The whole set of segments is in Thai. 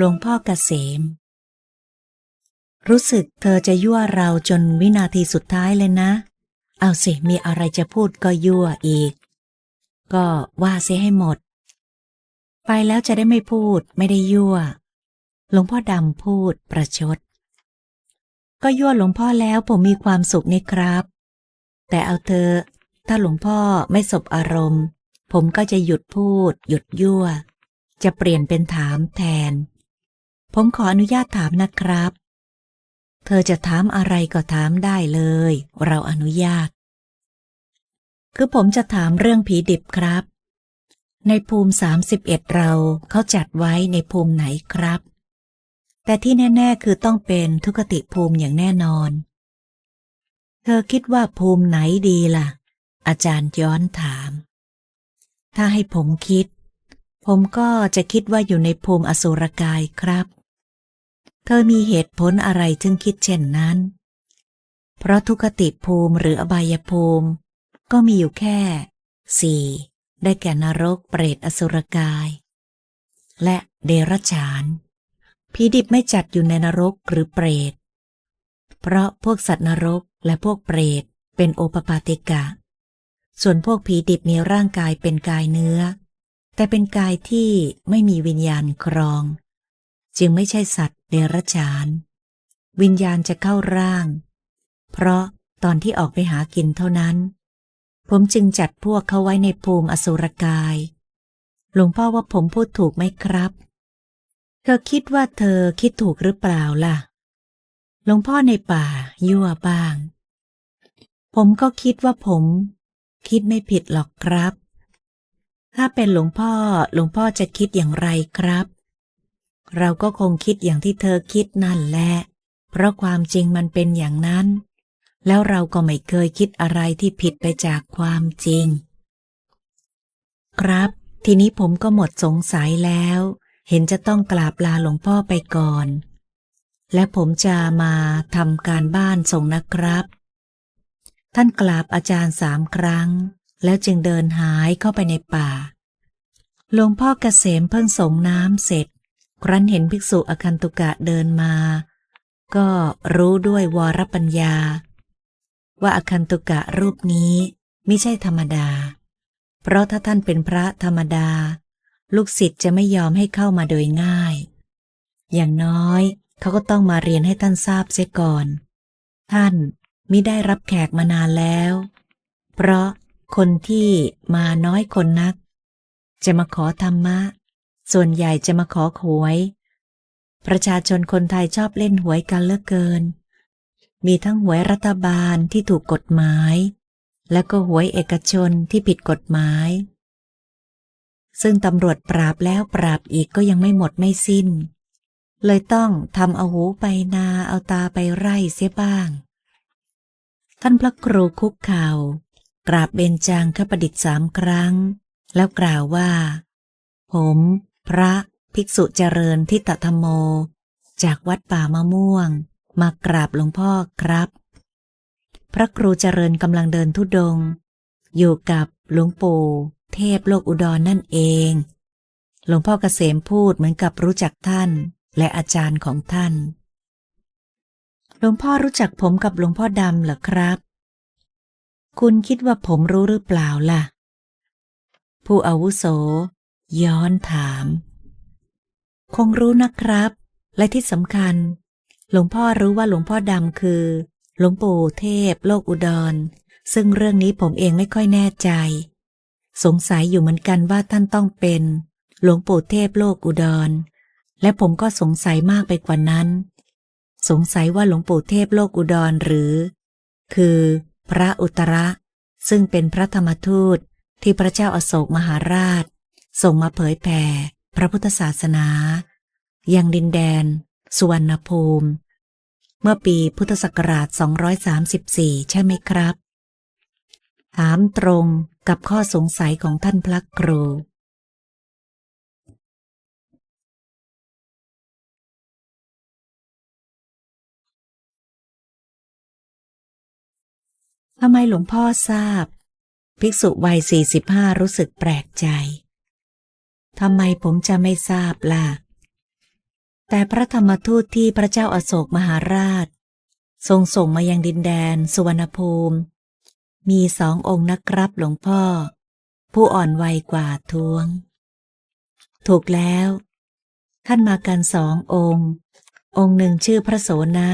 หลวงพ่อเกษม รู้สึกเธอจะยั่วเราจนวินาทีสุดท้ายเลยนะ เอาสิมีอะไรจะพูดก็ยั่วอีก ก็ว่าเสียให้หมด ไปแล้วจะได้ไม่พูดไม่ได้ยั่ว หลวงพ่อดำพูดประชด ก็ยั่วหลวงพ่อแล้วผมมีความสุขนี่ครับ แต่เอาเธอ ถ้าหลวงพ่อไม่สบอารมณ์ ผมก็จะหยุดพูด หยุดยั่วจะเปลี่ยนเป็นถามแทน ผมขออนุญาตถามนะครับ เธอจะถามอะไรก็ถามได้เลย เราอนุญาต คือผมจะถามเรื่องผีดิบครับ ในภูมิสามสิบเอ็ดเราเขาจัดไว้ในภูมิไหนครับ แต่ที่แน่ ๆ คือต้องเป็นทุกติภูมิอย่างแน่นอน เธอคิดว่าภูมิไหนดีล่ะ อาจารย์ย้อนถาม ถ้าให้ผมคิด ผมก็จะคิดว่าอยู่ในภูมิอสุรกายครับ เธอมีเหตุผลอะไรถึงคิดเช่นนั้น เพราะทุกติภูมิหรืออบายภูมิ ก็มีอยู่แค่สี่ได้แก่นรกเปรตอสุรกาย และเดรัจฉานผีดิบไม่จัดอยู่ในนรกหรือเปรต เพราะพวกสัตว์นรกและพวกเปรตเป็นโอปปาติกะ ส่วนพวกผีดิบมีร่างกายเป็นกายเนื้อ แต่เป็นกายที่ไม่มีวิญญาณครอง จึงไม่ใช่สัตว์เดรัจฉาน วิญญาณจะเข้าร่าง เพราะตอนที่ออกไปหากินเท่านั้น ผมจึงจัดพวกเขาไว้ในภูมิอสุรกาย หลวงพ่อว่าผมพูดถูกไหมครับเธอคิดว่าเธอคิดถูกหรือเปล่าล่ะ หลวงพ่อในป่ายั่วบ้าง ผมก็คิดว่าผม คิดไม่ผิดหรอกครับ ถ้าเป็นหลวงพ่อหลวงพ่อจะคิดอย่างไรครับ เราก็คงคิดอย่างที่เธอคิดนั่นแหละ เพราะความจริงมันเป็นอย่างนั้น แล้วเราก็ไม่เคยคิดอะไรที่ผิดไปจากความจริง ครับ ทีนี้ผมก็หมดสงสัยแล้ว เห็นจะต้องกราบลาหลวงพ่อไปก่อน และผมจะมาทำการบ้านส่งนะครับ ท่านกราบอาจารย์สามครั้ง แล้วจึงเดินหายเข้าไปในป่าหลวงพ่อเกษมเพิ่งส่งน้ำเสร็จ ครั้นเห็นภิกษุอคันตุกะเดินมา ก็รู้ด้วยวรปัญญา ว่าอคันตุกะรูปนี้ไม่ใช่ธรรมดา เพราะถ้าท่านเป็นพระธรรมดา ลูกศิษย์จะไม่ยอมให้เข้ามาโดยง่าย อย่างน้อยเขาก็ต้องมาเรียนให้ท่านทราบเสียก่อน ท่านมิได้รับแขกมานานแล้ว เพราะคนที่มาน้อยคนนัก จะมาขอธรรมะ ส่วนใหญ่จะมาขอหวย ประชาชนคนไทยชอบเล่นหวยกันเลือกเกิน มีทั้งหวยรัฐบาลที่ถูกกฎหมาย และก็หวยเอกชนที่ผิดกฎหมาย ซึ่งตำรวจปราบแล้วปราบอีกก็ยังไม่หมดไม่สิ้น เลยต้องทำเอาหูไปนาเอาตาไปไร่เสียบ้าง ท่านพระครูคุกเข่ากราบเบญจางคประดิษฐ์สามครั้ง แล้วกล่าวว่า ผม พระภิกษุเจริญทิตธรรมโม จากวัดป่ามะม่วง มากราบหลวงพ่อครับ พระครูเจริญกำลังเดินทุดง อยู่กับหลวงปู่เทพโลกอุดรนนั่นเอง หลวงพ่อเกษมพูดเหมือนกับรู้จักท่านและอาจารย์ของท่าน หลวงพ่อรู้จักผมกับหลวงพ่อดำเหรอครับ คุณคิดว่าผมรู้หรือเปล่าล่ะ ผู้อาวุโส ย้อนถาม คงรู้นะครับ และที่สำคัญ หลวงพ่อรู้ว่าหลวงพ่อดำคือ หลวงปู่เทพ โลกอุดร ซึ่งเรื่องนี้ผมเองไม่ค่อยแน่ใจ สงสัยอยู่เหมือนกันว่าท่านต้องเป็น หลวงปู่เทพโลกอุดร และผมก็สงสัยมากไปกว่านั้น สงสัยว่าหลวงปู่เทพโลกอุดรหรือ คือ พระอุตระ ซึ่งเป็นพระธรรมทูตที่พระเจ้าอาโศกมหาราช ส่งมาเผยแผ่พระพุทธศาสนา ยังดินแดน สุวรรณภูมิ เมื่อปีพุทธศักราช 234 ใช่ไหมครับ ถามตรงกับข้อสงสัยของท่านพระครู ทำไมหลวงพ่อทราบ ภิกษุวัยสี่สิบห้ารู้สึกแปลกใจ ทำไมผมจะไม่ทราบล่ะ แต่พระธรรมทูตที่พระเจ้าอาโศกมหาราช ทรงส่งมายังดินแดนสุวรรณภูมิ มีสององค์นะครับหลวงพ่อ ผู้อ่อนวัยกว่าทวง ถูกแล้วท่านมากันสององค์ องค์หนึ่งชื่อพระโสนะ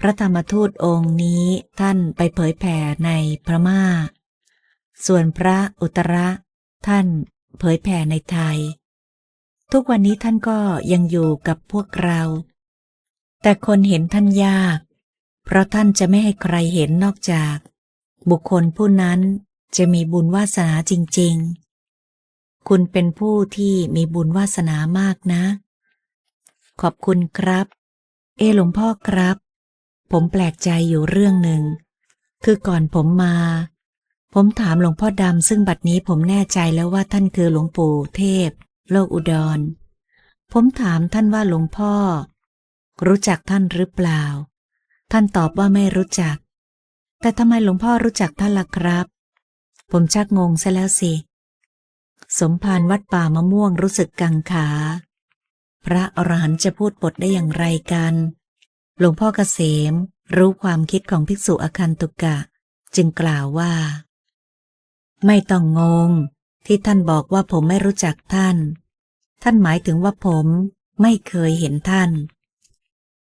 พระธรรมทูตองค์นี้ท่านไปเผยแผ่ในพระม่า ส่วนพระอุตระ ท่าน เผยแผ่ในไทย ทุกวันนี้ท่านก็ยังอยู่กับพวกเรา แต่คนเห็นท่านยาก เพราะท่านจะไม่ให้ใครเห็นนอกจาก บุคคลผู้นั้นจะมีบุญวาสนาจริง ๆ คุณเป็นผู้ที่มีบุญวาสนามากนะ ขอบคุณครับ เอหลวงพ่อครับ ผมแปลกใจอยู่เรื่องหนึ่ง คือก่อนผมมา ผมถามหลวงพ่อดำซึ่งบัดนี้ผมแน่ใจแล้วว่าท่านคือหลวงปู่เทพ โลกอุดร ผมถามท่านว่าหลวงพ่อ รู้จักท่านหรือเปล่า ท่านตอบว่าไม่รู้จัก แต่ทำไมหลวงพ่อรู้จักท่านล่ะครับ ผมชักงงซะแล้วสิ สมภารวัดป่ามะม่วงรู้สึกกังขา พระอรหันต์จะพูดบทได้อย่างไรกัน หลวงพ่อเกษมรู้ความคิดของภิกษุอคันตุกะ จึงกล่าวว่า ไม่ต้องงง ที่ท่านบอกว่าผมไม่รู้จักท่าน ท่านหมายถึงว่าผมไม่เคยเห็นท่าน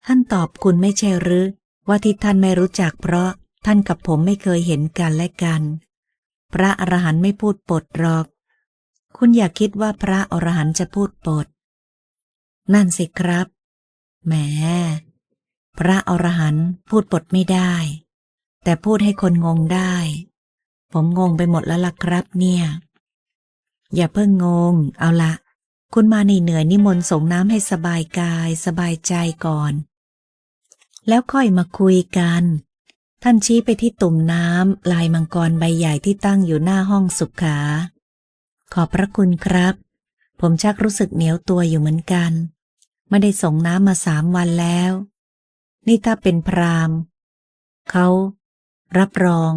ท่านตอบคุณไม่ใช่หรือว่าที่ท่านไม่รู้จักเพราะท่านกับผมไม่เคยเห็นกันและกัน พระอรหันต์ไม่พูดปดหรอก คุณอย่าคิดว่าพระอรหันต์จะพูดปด นั่นสิครับ แหม พระอรหันต์พูดปดไม่ได้ แต่พูดให้คนงงได้ ผมงงไปหมดแล้วล่ะครับเนี่ย อย่าเพิ่งงง เอาละ คุณมาในเหนื่อยนิมนต์ส่งน้ำให้สบายกาย สบายใจก่อน แล้วค่อยมาคุยกัน ท่านชี้ไปที่ตุ่มน้ำลายมังกรใบใหญ่ที่ตั้งอยู่หน้าห้องสุขา ขอบพระคุณครับ ผมชักรู้สึกเหนียวตัวอยู่เหมือนกัน ไม่ได้ส่งน้ำมาสามวันแล้ว นี่ถ้าเป็นพรามเขารับรอง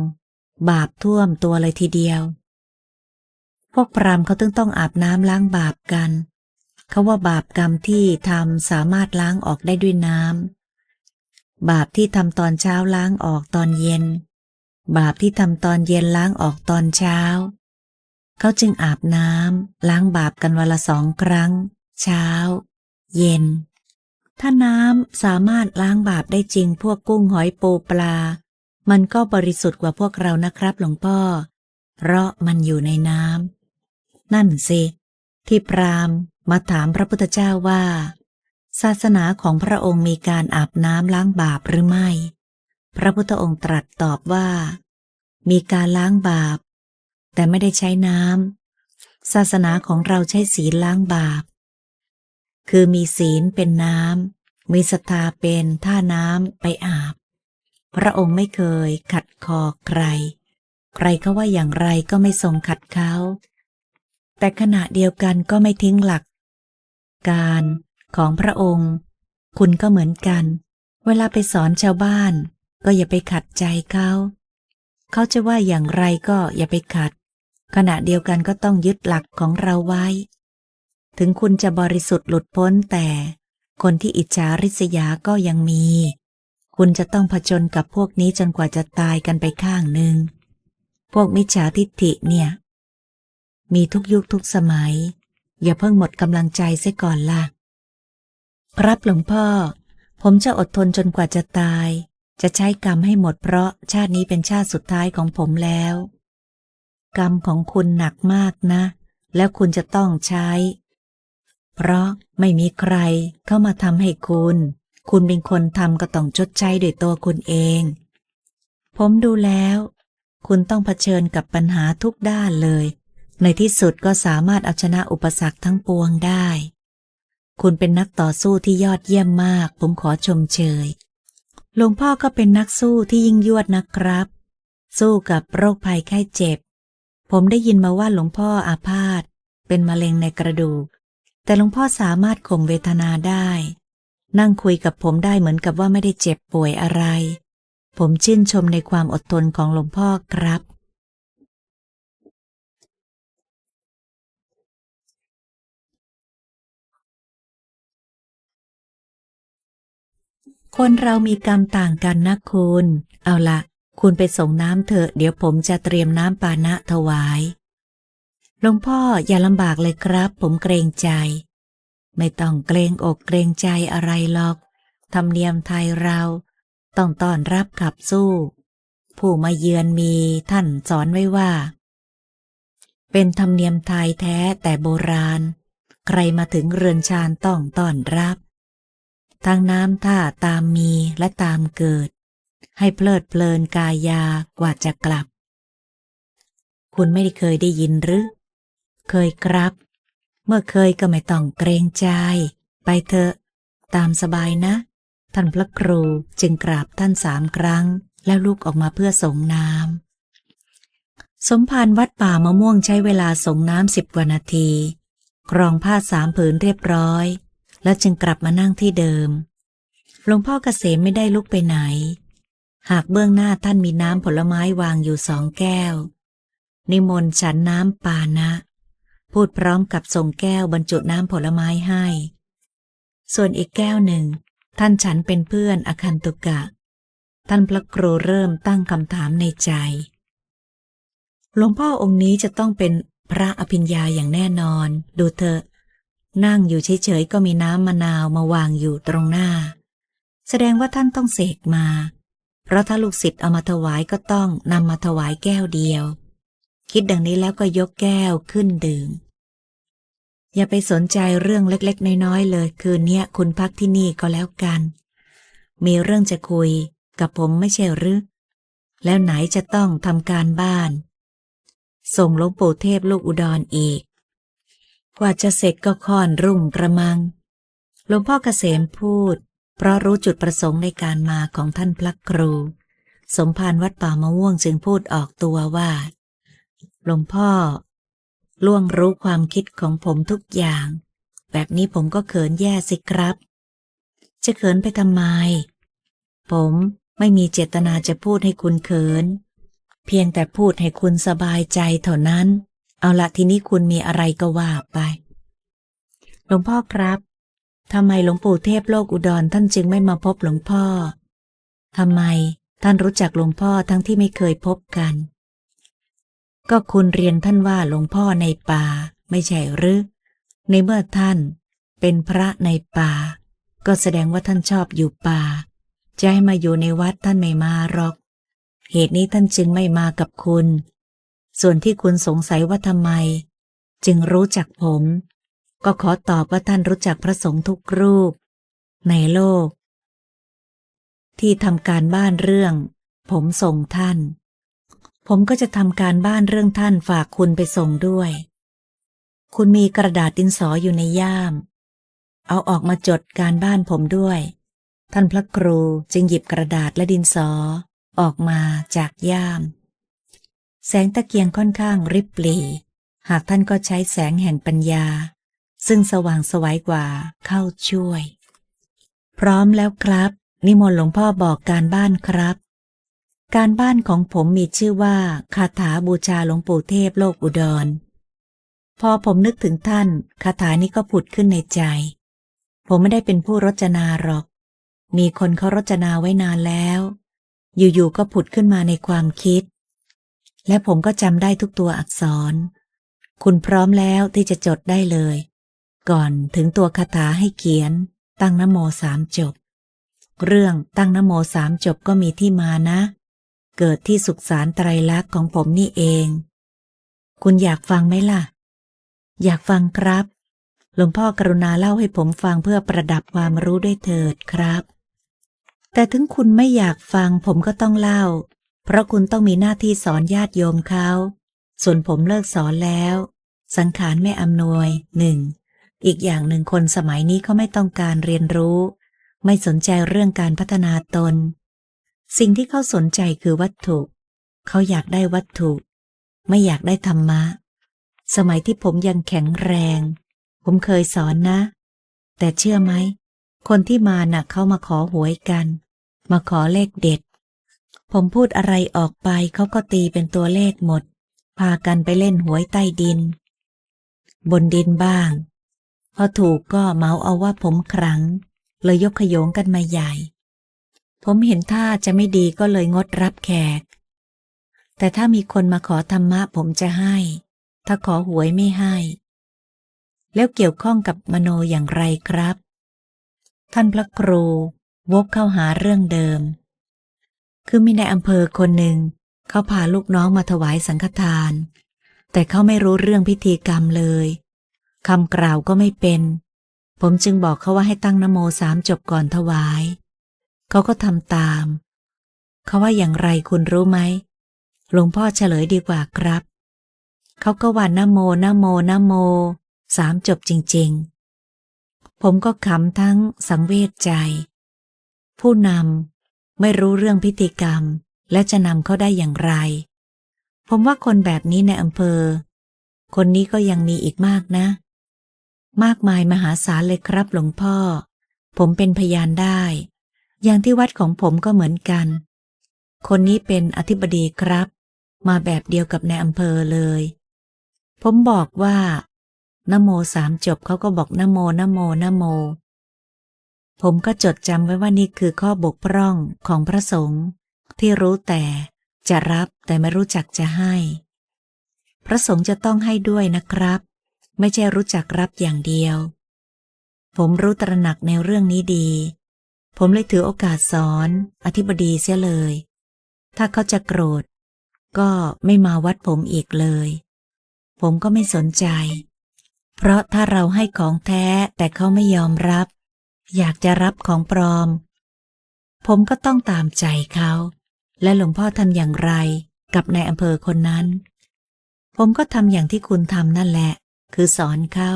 บาปท่วมตัวเลยทีเดียว พวกพรามเขาต้องต้องอาบน้ำล้างบาปกัน เขาว่าบาปกรรมที่ทำสามารถล้างออกได้ด้วยน้ำบาปที่ทำตอนเช้าล้างออกตอนเย็น บาปที่ทำตอนเย็นล้างออกตอนเช้า เขาจึงอาบน้ำล้างบาปกันวันละสองครั้ง เช้า เย็นถ้าน้ำสามารถล้างบาปได้จริงพวกกุ้งหอยปูปลา มันก็บริสุทธิ์กว่าพวกเรานะครับหลวงพ่อ เพราะมันอยู่ในน้ำนั่นสิที่พราหมณ์มาถามพระพุทธเจ้าว่า ศาสนาของพระองค์มีการอาบน้ำล้างบาปหรือไม่ พระพุทธองค์ตรัสตอบว่า มีการล้างบาป แต่ไม่ได้ใช้น้ำศาสนาของเราใช้ศีลล้างบาป คือมีศีลเป็นน้ำมีศรัทธาเป็นท่าน้ำไปอาบ พระองค์ไม่เคยขัดคอใคร ใครเขาว่าอย่างไรก็ไม่ทรงขัดเขา แต่ขณะเดียวกันก็ไม่ทิ้งหลัก การของพระองค์ คุณก็เหมือนกัน เวลาไปสอนชาวบ้าน ก็อย่าไปขัดใจเขา เขาจะว่าอย่างไรก็อย่าไปขัด ขณะเดียวกันก็ต้องยึดหลักของเราไว้ ถึงคุณจะบริสุทธิ์หลุดพ้นแต่คนที่อิจฉาริษยาก็ยังมี คุณจะต้องผจญกับพวกนี้จนกว่าจะตายกันไปข้างหนึ่ง พวกมิจฉาทิฏฐิเนี่ย มีทุกยุคทุกสมัย อย่าเพิ่งหมดกำลังใจเสียก่อนล่ะ ครับหลวงพ่อ ผมจะอดทนจนกว่าจะตาย จะใช้กรรมให้หมดเพราะชาตินี้เป็นชาติสุดท้ายของผมแล้ว กรรมของคุณหนักมากนะ แล้วคุณจะต้องใช้ เพราะไม่มีใครเข้ามาทำให้คุณ คุณเป็นคนทำก็ต้องชดใช้ด้วยตัวคุณเอง ผมดูแล้ว คุณต้องเผชิญกับปัญหาทุกด้านเลย ในที่สุดก็สามารถเอาชนะอุปสรรคทั้งปวงได้ คุณเป็นนักต่อสู้ที่ยอดเยี่ยมมาก ผมขอชมเชย หลวงพ่อก็เป็นนักสู้ที่ยิ่งยวดนะครับ สู้กับโรคภัยไข้เจ็บ ผมได้ยินมาว่าหลวงพ่ออาพาธเป็นมะเร็งในกระดูก แต่หลวงพ่อสามารถข่มเวทนาได้ นั่งคุยกับผมได้เหมือนกับว่าไม่ได้เจ็บป่วยอะไร ผมชื่นชมในความอดทนของหลวงพ่อครับ คนเรามีกรรมต่างกันนะคุณ เอาละคุณไปส่งน้ำเถอะ เดี๋ยวผมจะเตรียมน้ำปานะถวาย หลวงพ่ออย่าลำบากเลยครับ ผมเกรงใจ ไม่ต้องเกรงอกเกรงใจอะไรหรอก ธรรมเนียมไทยเราต้องต้อนรับขับสู้ ผู้มาเยือนมีท่านสอนไว้ว่า เป็นธรรมเนียมไทยแท้แต่โบราณ ใครมาถึงเรือนชานต้องต้อนรับทั้งน้ำท่าตามมีและตามเกิด ให้เพลิดเพลินกายากว่าจะกลับ คุณไม่ได้เคยได้ยินหรือ เคยครับ เมื่อเคยก็ไม่ต้องเกรงใจ ไปเถอะ ตามสบายนะ ท่านพระครูจึงกราบท่านสามครั้ง แล้วลุกออกมาเพื่อส่งน้ำสมภารวัดป่ามะม่วงใช้เวลาส่งน้ำสิบกว่านาทีกรองผ้าสามผืนเรียบร้อย แล้วจึงกลับมานั่งที่เดิมหลวงพ่อเกษมไม่ได้ลุกไปไหน หากเบื้องหน้าท่านมีน้ำผลไม้วางอยู่สองแก้ว นิมนต์ฉันน้ำปานะ พูดพร้อมกับส่งแก้วบรรจุน้ำผลไม้ให้ ส่วนอีกแก้วหนึ่ง ท่านฉันเป็นเพื่อนอคันตุกะ ท่านพระครูเริ่มตั้งคำถามในใจ หลวงพ่อองค์นี้จะต้องเป็นพระอภิญญาอย่างแน่นอน ดูเถอะ นั่งอยู่เฉยๆ ก็มีน้ำมะนาวมาวางอยู่ตรงหน้า แสดงว่าท่านต้องเสกมา เพราะถ้าลูกศิษย์เอามาถวายก็ต้องนำมาถวายแก้วเดียว คิดดังนี้แล้วก็ยกแก้วขึ้นดื่ม อย่าไปสนใจเรื่องเล็กๆ น้อยๆ เลย คืนนี้คุณพักที่นี่ก็แล้วกัน มีเรื่องจะคุยกับผมไม่ใช่หรือ แล้วไหนจะต้องทำการบ้าน ส่งหลวงปู่เทพลูกอุดรออีก กว่าจะเสร็จก็ค่อนรุ่งกระมัง หลวงพ่อเกษมพูด เพราะรู้จุดประสงค์ในการมาของท่านพระครู สมภารวัดป่ามะม่วงจึงพูดออกตัวว่า หลวงพ่อ ล่วงรู้ความคิดของผมทุกอย่าง แบบนี้ผมก็เขินแย่สิครับ จะเขินไปทำไม ผมไม่มีเจตนาจะพูดให้คุณเขิน เพียงแต่พูดให้คุณสบายใจเท่านั้น เอาละทีนี้คุณมีอะไรก็ว่าไปหลวงพ่อครับทำไมหลวงปู่เทพโลกอุดรท่านจึงไม่มาพบหลวงพ่อทำไมท่านรู้จักหลวงพ่อทั้งที่ไม่เคยพบกัน ก็คุณเรียนท่านว่าหลวงพ่อในป่าไม่ใช่หรือ ในเมื่อท่านเป็นพระในป่า ก็แสดงว่าท่านชอบอยู่ป่า จะให้มาอยู่ในวัดท่านไม่มาหรอก เหตุนี้ท่านจึงไม่มากับคุณ ส่วนที่คุณสงสัยว่าทำไม จึงรู้จักผม ก็ขอตอบว่าท่านรู้จักพระสงฆ์ทุกรูป ในโลก ที่ทำการบ้านเรื่อง ผมส่งท่าน ผมก็จะทำการบ้านเรื่องท่านฝากคุณไปส่งด้วย คุณมีกระดาษดินสออยู่ในย่าม เอาออกมาจดการบ้านผมด้วย ท่านพระครูจึงหยิบกระดาษและดินสอ ออกมาจากย่าม แสงตะเกียงค่อนข้างริบหรี่หากท่านก็ใช้แสงแห่งปัญญา ซึ่งสว่างสวัยกว่าเข้าช่วย พร้อมแล้วครับ นิมนต์หลวงพ่อบอกการบ้านครับ การบ้านของผมมีชื่อว่าคาถาบูชาหลวงปู่เทพโลกอุดร พอผมนึกถึงท่านคาถานี้ก็ผุดขึ้นในใจ ผมไม่ได้เป็นผู้รจนาหรอก มีคนเขารจนาไว้นานแล้ว อยู่ๆก็ผุดขึ้นมาในความคิด และผมก็จำได้ทุกตัวอักษร คุณพร้อมแล้วที่จะจดได้เลย ก่อนถึงตัวคาถาให้เขียน ตั้งนโมสามจบ เรื่องตั้งนโมสามจบก็มีที่มานะ เกิดที่สุขสารไตรลักษณ์ของผมนี่เอง คุณอยากฟังไหมล่ะ อยากฟังครับ หลวงพ่อกรุณาเล่าให้ผมฟังเพื่อประดับความรู้ด้วยเถิดครับ แต่ถึงคุณไม่อยากฟังผมก็ต้องเล่า เพราะคุณต้องมีหน้าที่สอนญาติโยมเขา ส่วนผมเลิกสอนแล้ว สังขารไม่อำนวยหนึ่ง อีกอย่างหนึ่งคนสมัยนี้เขาไม่ต้องการเรียนรู้ ไม่สนใจเรื่องการพัฒนาตน สิ่งที่เขาสนใจคือวัตถุ เขาอยากได้วัตถุ ไม่อยากได้ธรรมะ สมัยที่ผมยังแข็งแรง ผมเคยสอนนะ แต่เชื่อไหม คนที่มาน่ะเขามาขอหวยกัน มาขอเลขเด็ด ผมพูดอะไรออกไปเขาก็ตีเป็นตัวเลขหมด พากันไปเล่นหวยใต้ดิน บนดินบ้าง พอถูกก็เมาเอาว่าผมครั้ง เลยยกขยงกันมาใหญ่ ผมเห็นท่าจะไม่ดีก็เลยงดรับแขก แต่ถ้ามีคนมาขอธรรมะผมจะให้ ถ้าขอหวยไม่ให้ แล้วเกี่ยวข้องกับมโนอย่างไรครับ ท่านพระครูวกเข้าหาเรื่องเดิม คือมีในอำเภอคนหนึ่ง เขาพาลูกน้องมาถวายสังฆทาน แต่เขาไม่รู้เรื่องพิธีกรรมเลยคำกล่าวก็ไม่เป็น ผมจึงบอกเขาว่าให้ตั้งนโมสามจบก่อนถวาย เขาก็ทำตาม เขาว่าอย่างไรคุณรู้ไหม หลวงพ่อเฉลยดีกว่าครับ เขาก็ว่านโมนโมนโม สามจบจริง ๆ ผมก็ขำทั้งสังเวชใจ ผู้นำไม่รู้เรื่องพิธีกรรม และจะนำเขาได้อย่างไร ผมว่าคนแบบนี้ในอำเภอ คนนี้ก็ยังมีอีกมากนะ มากมายมหาศาลเลยครับหลวงพ่อ ผมเป็นพยานได้ อย่างที่วัดของผมก็เหมือนกัน คนนี้เป็นอธิบดีครับ มาแบบเดียวกับในอำเภอเลย ผมบอกว่านโมสามจบเขาก็บอกนโมนโมนโม ผมก็จดจำไว้ว่านี่คือข้อบกพร่องของพระสงฆ์ที่รู้แต่จะรับแต่ไม่รู้จักจะให้ พระสงฆ์จะต้องให้ด้วยนะครับ ไม่ใช่รู้จักรับอย่างเดียว ผมรู้ตระหนักในเรื่องนี้ดี ผมเลยถือโอกาสสอน อธิบดีเสียเลย ถ้าเขาจะโกรธ ก็ไม่มาวัดผมอีกเลย ผมก็ไม่สนใจ เพราะถ้าเราให้ของแท้แต่เขาไม่ยอมรับ อยากจะรับของปลอม ผมก็ต้องตามใจเขา และหลวงพ่อทำอย่างไรกับนายอำเภอคนนั้น ผมก็ทำอย่างที่คุณทำนั่นแหละ คือสอนเขา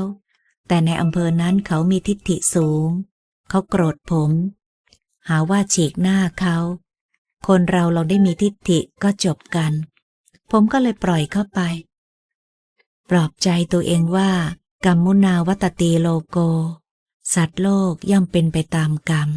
แต่ในอำเภอนั้นเขามีทิฏฐิสูง เขาโกรธผม หาว่าฉีกหน้าเขา คนเราเราได้มีทิฏฐิก็จบกัน ผมก็เลยปล่อยเข้าไป ปลอบใจตัวเองว่า กรรมมุนาวัตตีโลโก สัตว์โลกย่อมเป็นไปตามกรรม